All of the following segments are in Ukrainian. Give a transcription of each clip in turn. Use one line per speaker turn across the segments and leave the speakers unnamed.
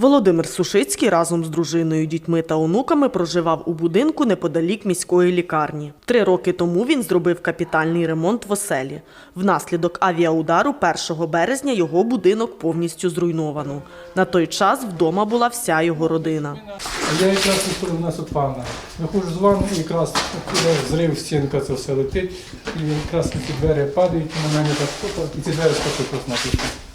Володимир Сушицький разом з дружиною, дітьми та онуками проживав у будинку неподалік міської лікарні. Три роки тому він зробив капітальний ремонт в оселі. Внаслідок авіаудару 1 березня його будинок повністю зруйновано. На той час вдома була вся його родина.
Я якраз у нас тут ванна. Виходжу з ванни якраз зрив стінка це все летить. І якраз ці двері падають на мене так і ці двері скочуть просто на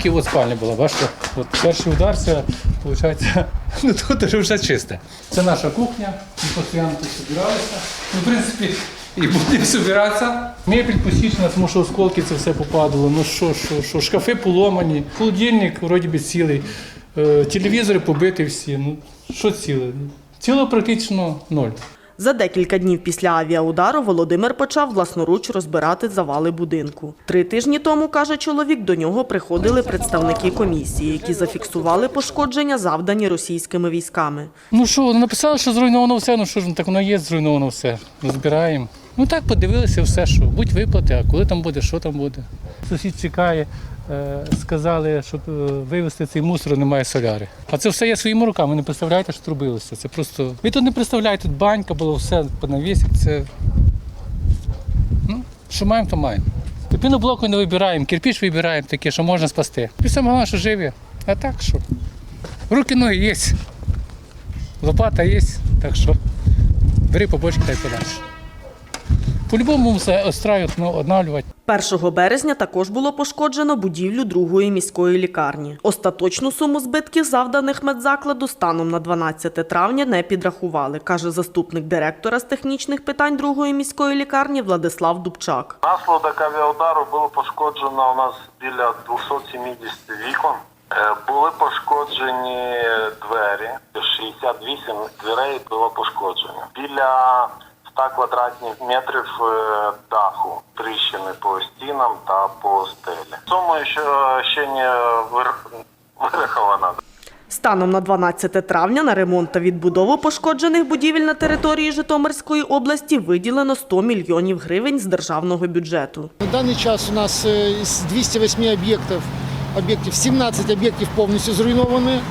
Такі от спальня була, бачите? От перший удар це, виходить, ну тут вже чисте. Це наша кухня, ми постійно тут збиралися. Ну, в принципі, і будемо збиратися. Мебель посічена, тому що осколки це все попадало. Ну що, що, що, шкафи поломані, холодильник вроді би цілий, е, телевізори побиті всі. Ну, що ціле? Ціло практично ноль.
За декілька днів після авіаудару Володимир почав власноруч розбирати завали будинку. Три тижні тому, каже чоловік, до нього приходили представники комісії, які зафіксували пошкодження, завдані російськими військами.
Ну що, написали, що зруйновано все, ну що ж, ну, так воно є зруйновано все. Розбираємо. Ну так подивилися все, що будь виплати, а коли там буде, що там буде. Сусід чекає, сказали, щоб е, вивезти цей мусор, немає соляри. А це все я своїми руками, не представляєте, що робилося. Це просто. Ви тут не представляєте, тут банька було все по навісі. Це. Ну, що маємо, то маємо. Піноблоку не вибираємо, кирпіч вибираємо таке, що можна спасти. І саме головне, що живі. А так що? Руки ноги є. Лопата є, так що бери побочки та й подальше. По-любому все остраюють, ну, одналювати.
1 березня також було пошкоджено будівлю другої міської лікарні. Остаточну суму збитків, завданих медзакладу, станом на 12 травня не підрахували, каже заступник директора з технічних питань другої міської лікарні Владислав Дубчак.
Наслідок авіаудару було пошкоджено у нас біля 270 вікон. Е, Були пошкоджені двері, 68 дверей було пошкоджено. Біля 100 квадратних метрів е, даху, тріщини по стінам та по стелі. Сумою, що ще не вир- вирахована.
Станом на 12 травня на ремонт та відбудову пошкоджених будівель на території Житомирської області виділено 100 мільйонів гривень з державного бюджету.
На даний час у нас е, із 208 об'єктів, об'єктів 17 об'єктів повністю зруйновані.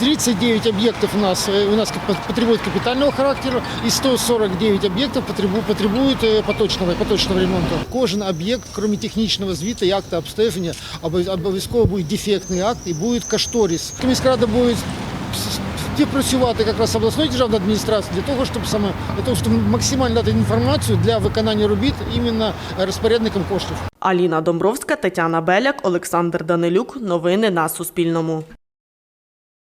39 объектов у нас, э, у нас кап- потребуют капитального характера и 149 объектов потребуют, потребуют э, поточного, поточного ремонту. Кожен об'єкт, крім технічного звіту і акта обстеження, обов- обов'язково буде дефектний акт і буде кошторис. Міськрада буде с- співпрацювати якраз з обласною державною адміністрацією для того, щоб саме для того, щоб максимально дати інформацію для виконання робіт іменно розпорядникам коштів.
Аліна Домбровська, Тетяна Беляк, Олександр Данилюк. Новини на Суспільному.